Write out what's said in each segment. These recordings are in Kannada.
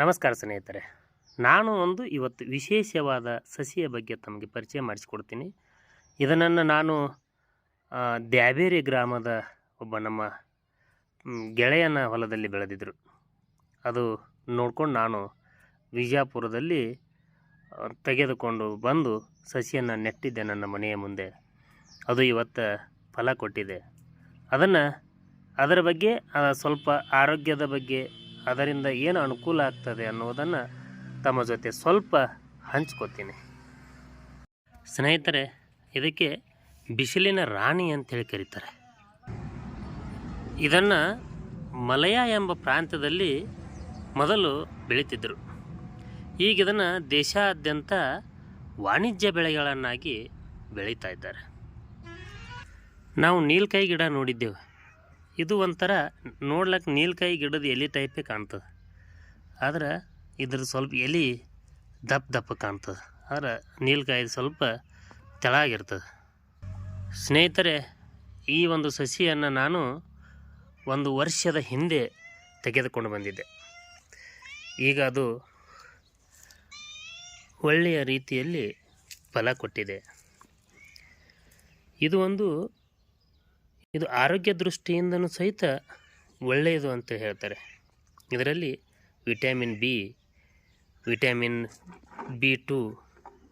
ನಮಸ್ಕಾರ ಸ್ನೇಹಿತರೆ. ನಾನು ಒಂದು ಇವತ್ತು ವಿಶೇಷವಾದ ಸಸಿಯ ಬಗ್ಗೆ ತಮಗೆ ಪರಿಚಯ ಮಾಡಿಸಿಕೊಡ್ತೀನಿ. ಇದನ್ನು ನಾನು ದ್ಯಾಬೇರಿ ಗ್ರಾಮದ ಒಬ್ಬ ನಮ್ಮ ಗೆಳೆಯನ ಹೊಲದಲ್ಲಿ ಬೆಳೆದಿದ್ದರು ಅದು ನೋಡ್ಕೊಂಡು ನಾನು ವಿಜಯಪುರದಲ್ಲಿ ತೆಗೆದುಕೊಂಡು ಬಂದು ಸಸಿಯನ್ನು ನೆಟ್ಟಿದ್ದೆ ನನ್ನ ಮನೆಯ ಮುಂದೆ. ಅದು ಇವತ್ತು ಫಲ ಕೊಟ್ಟಿದೆ. ಅದನ್ನು ಅದರ ಬಗ್ಗೆ ಸ್ವಲ್ಪ ಆರೋಗ್ಯದ ಬಗ್ಗೆ ಅದರಿಂದ ಏನು ಅನುಕೂಲ ಆಗ್ತದೆ ಅನ್ನೋದನ್ನು ತಮ್ಮ ಜೊತೆ ಸ್ವಲ್ಪ ಹಂಚ್ಕೋತೀನಿ. ಸ್ನೇಹಿತರೆ, ಇದಕ್ಕೆ ಬಿಸಿಲಿನ ರಾಣಿ ಅಂತೇಳಿ ಕರೀತಾರೆ. ಇದನ್ನು ಮಲಯ ಎಂಬ ಪ್ರಾಂತ್ಯದಲ್ಲಿ ಮೊದಲು ಬೆಳೀತಿದ್ದರು ಈಗ ಇದನ್ನು ದೇಶಾದ್ಯಂತ ವಾಣಿಜ್ಯ ಬೆಳೆಗಳನ್ನಾಗಿ ಬೆಳೀತಾ ಇದ್ದಾರೆ. ನಾವು ನೀಲ್ಕಾಯಿ ಗಿಡ ನೋಡಿದ್ದೆವು. ಇದು ಒಂಥರ ನೋಡ್ಲಿಕ್ಕೆ ನೀಲ್ಕಾಯಿ ಗಿಡದ ಎಲೆ ಟೈಪೇ ಕಾಣ್ತದೆ. ಆದ್ರೆ ಇದ್ರ ಸ್ವಲ್ಪ ಎಲೆ ದಪ್ಪ ದಪ್ಪ ಕಾಣ್ತದೆ. ಆದ್ರೆ ನೀಲ್ಕಾಯಿ ಸ್ವಲ್ಪ ತೆಳಾಗಿರ್ತದೆ. ಸ್ನೇಹಿತರೆ, ಈ ಒಂದು ಸಸಿಯನ್ನು ನಾನು ಒಂದು ವರ್ಷದ ಹಿಂದೆ ತೆಗೆದುಕೊಂಡು ಬಂದಿದ್ದೆ. ಈಗ ಅದು ಒಳ್ಳೆಯ ರೀತಿಯಲ್ಲಿ ಫಲ ಕೊಟ್ಟಿದೆ. ಇದು ಒಂದು ಇದು ಆರೋಗ್ಯ ದೃಷ್ಟಿಯಿಂದನೂ ಸಹಿತ ಒಳ್ಳೆಯದು ಅಂತ ಹೇಳ್ತಾರೆ. ಇದರಲ್ಲಿ vitamin B vitamin B two,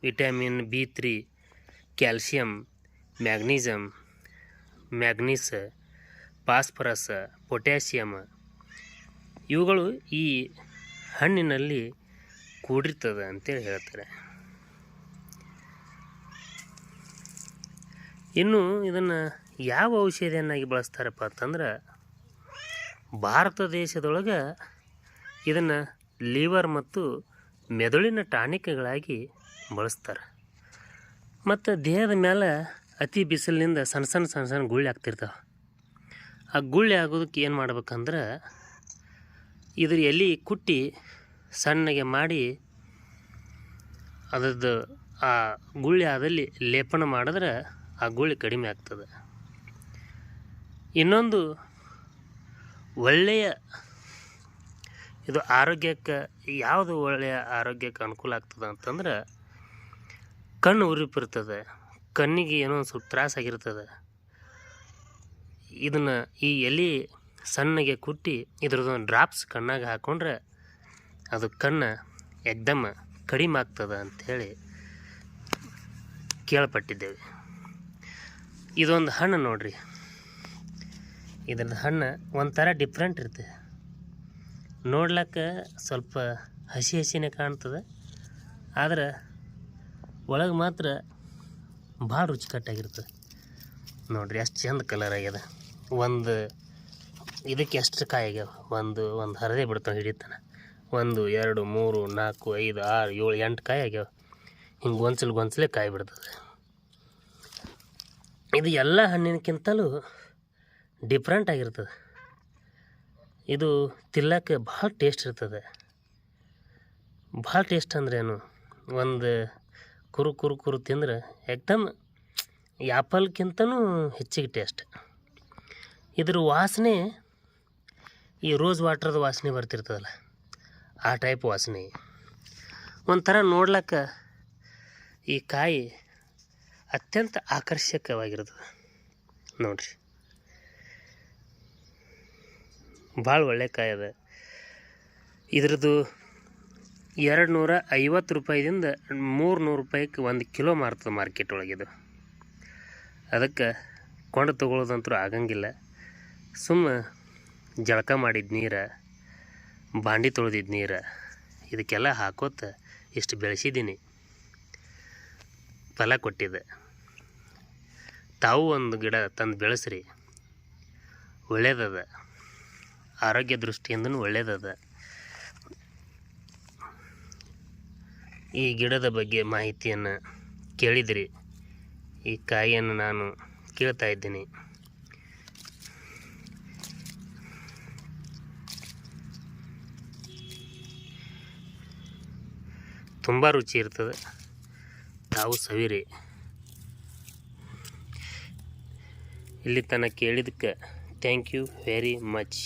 vitamin B three calcium magnesium magnesium, phosphorus potassium ಇವುಗಳು ಈ ಹಣ್ಣಿನಲ್ಲಿ ಕೂಡಿರ್ತದೆ ಅಂತೇಳಿ ಹೇಳ್ತಾರೆ. ಇನ್ನು ಇದನ್ನು ಯಾವ ಔಷಧಿಯನ್ನಾಗಿ ಬಳಸ್ತಾರಪ್ಪ ಅಂತಂದ್ರೆ ಭಾರತ ದೇಶದೊಳಗೆ ಇದನ್ನು ಲಿವರ್ ಮತ್ತು ಮೆದುಳಿನ ಟಾನಿಕ್ಗಳಾಗಿ ಬಳಸ್ತಾರೆ. ಮತ್ತು ದೇಹದ ಮೇಲೆ ಅತಿ ಬಿಸಿಲಿನಿಂದ ಸಣ್ಣ ಸಣ್ಣ ಸಣ್ಣ ಸಣ್ಣ ಗುಳ್ಳೆ ಆಗ್ತಿರ್ತಾವೆ. ಆ ಗುಳ್ಳೆ ಆಗೋದಕ್ಕೆ ಏನು ಮಾಡ್ಬೇಕಂದ್ರೆ ಇದ್ರ ಎಲೆ ಕುಟ್ಟಿ ಸಣ್ಣಗೆ ಮಾಡಿ ಅದರದ್ದು ಆ ಗುಳ್ಳೆ ಆದಲ್ಲಿ ಲೇಪನ ಮಾಡಿದ್ರೆ ಆ ಗುಳ್ಳೆ ಕಡಿಮೆ ಆಗ್ತದೆ. ಇನ್ನೊಂದು ಒಳ್ಳೆಯ ಇದು ಆರೋಗ್ಯಕ್ಕೆ ಯಾವುದು ಒಳ್ಳೆಯ ಆರೋಗ್ಯಕ್ಕೆ ಅನುಕೂಲ ಆಗ್ತದೆ ಅಂತಂದ್ರೆ ಕಣ್ಣು ಉರಿಪಿರ್ತದೆ, ಕಣ್ಣಿಗೆ ಏನೋ ಒಂದು ಸ್ವಲ್ಪ ತ್ರಾಸಾಗಿರ್ತದೆ ಇದನ್ನು ಈ ಎಲೆ ಸಣ್ಣಗೆ ಕುಟ್ಟಿ ಇದ್ರದ್ದೊಂದು ಡ್ರಾಪ್ಸ್ ಕಣ್ಣಾಗ ಹಾಕ್ಕೊಂಡ್ರೆ ಅದು ಕಣ್ಣು ಎಕ್ದಮ್ ಕಡಿಮೆ ಆಗ್ತದೆ ಅಂಥೇಳಿ ಕೇಳ್ಪಟ್ಟಿದ್ದೇವೆ. ಇದೊಂದು ಹಣ್ಣು ನೋಡ್ರಿ. ಇದ್ರದ್ದು ಹಣ್ಣು ಒಂಥರ ಡಿಫ್ರೆಂಟ್ ಇರ್ತದೆ ನೋಡ್ಲಿಕ್ಕೆ ಸ್ವಲ್ಪ ಹಸಿ ಹಸಿನೇ ಕಾಣ್ತದೆ. ಆದ್ರೆ ಒಳಗೆ ಮಾತ್ರ ಭಾಳ ರುಚಿಕಟ್ಟಾಗಿರ್ತದೆ ನೋಡ್ರಿ ಎಷ್ಟು ಚಂದ ಕಲರ್ ಆಗ್ಯದ. ಒಂದು ಇದಕ್ಕೆ ಎಷ್ಟು ಕಾಯಿ ಆಗ್ಯಾವ? ಒಂದು ಒಂದು ಹರದೆ ಬಿಡ್ತಾವೆ ಹಿಡಿತಾನೆ. ಒಂದು, ಎರಡು, ಮೂರು, ನಾಲ್ಕು, ಐದು, ಆರು, ಏಳು, ಎಂಟು ಕಾಯಿ ಆಗ್ಯಾವ. ಹಿಂಗೆ ಗೊಂಚಲು ಗೊಂಚಲೇ ಕಾಯಿ ಬಿಡ್ತದೆ. ಇದು ಎಲ್ಲ ಹಣ್ಣಿನಕ್ಕಿಂತಲೂ ಡಿಫ್ರೆಂಟ್ ಆಗಿರ್ತದೆ. ಇದು ತಿಲ್ಲಕ್ಕೆ ಭಾಳ ಟೇಸ್ಟ್ ಇರ್ತದೆ. ಭಾಳ ಟೇಸ್ಟ್ ಅಂದ್ರೇನು ಒಂದು ಕುರು ಕುರು ಕುರು ತಿಂದ್ರೆ ಏಕ್ದಮ್ ಆ್ಯಪಲ್ಗಿಂತನೂ ಹೆಚ್ಚಿಗೆ ಟೇಸ್ಟ್. ಇದ್ರ ವಾಸನೆ ಈ ರೋಸ್ ವಾಟ್ರದ ವಾಸನೆ ಬರ್ತಿರ್ತದಲ್ಲ, ಆ ಟೈಪ್ ವಾಸನೆ. ಒಂಥರ ನೋಡ್ಲಕ್ಕ ಈ ಕಾಯಿ ಅತ್ಯಂತ ಆಕರ್ಷಕವಾಗಿರ್ತದೆ. ನೋಡ್ರಿ. ಭಾಳ ಒಳ್ಳೆ ಕಾಯಿ ಅದ. ಇದ್ರದ್ದು ಎರಡು ನೂರ ಐವತ್ತು ರೂಪಾಯಿದಿಂದ ಮೂರು ನೂರು ರೂಪಾಯಿಗೆ ಒಂದು ಕಿಲೋ ಮಾರ್ತದೆ ಮಾರ್ಕೆಟ್ ಒಳಗಿದು ಅದಕ್ಕೆ ಕೊಂಡು ತೊಗೊಳೋದಂತೂ ಆಗಂಗಿಲ್ಲ. ಸುಮ್ಮ ಜಳಕ ಮಾಡಿದ ನೀರು, ಬಾಂಡಿ ತೊಳೆದಿದ್ದ ನೀರು, ಇದಕ್ಕೆಲ್ಲ ಹಾಕೋತ ಇಷ್ಟು ಬೆಳೆಸಿದ್ದೀನಿ ಫಲ ಕೊಟ್ಟಿದೆ. ತಾವು ಒಂದು ಗಿಡ ತಂದು ಬೆಳೆಸ್ರಿ. ಒಳ್ಳೇದದ. ಆರೋಗ್ಯ ದೃಷ್ಟಿಯಿಂದನೂ ಒಳ್ಳೆಯದದ ಈ ಗಿಡದ ಬಗ್ಗೆ ಮಾಹಿತಿಯನ್ನು ಕೇಳಿದಿರಿ. ಈ ಕಾಯಿಯನ್ನು ನಾನು ಕೇಳ್ತಾ ಇದ್ದೀನಿ. ತುಂಬ ರುಚಿ ಇರ್ತದೆ. ತಾವು ಸವಿರಿ. ಇಲ್ಲಿ ತನಕ ಕೇಳಿದ್ದಕ್ಕೆ ಥ್ಯಾಂಕ್ ಯು ವೆರಿ ಮಚ್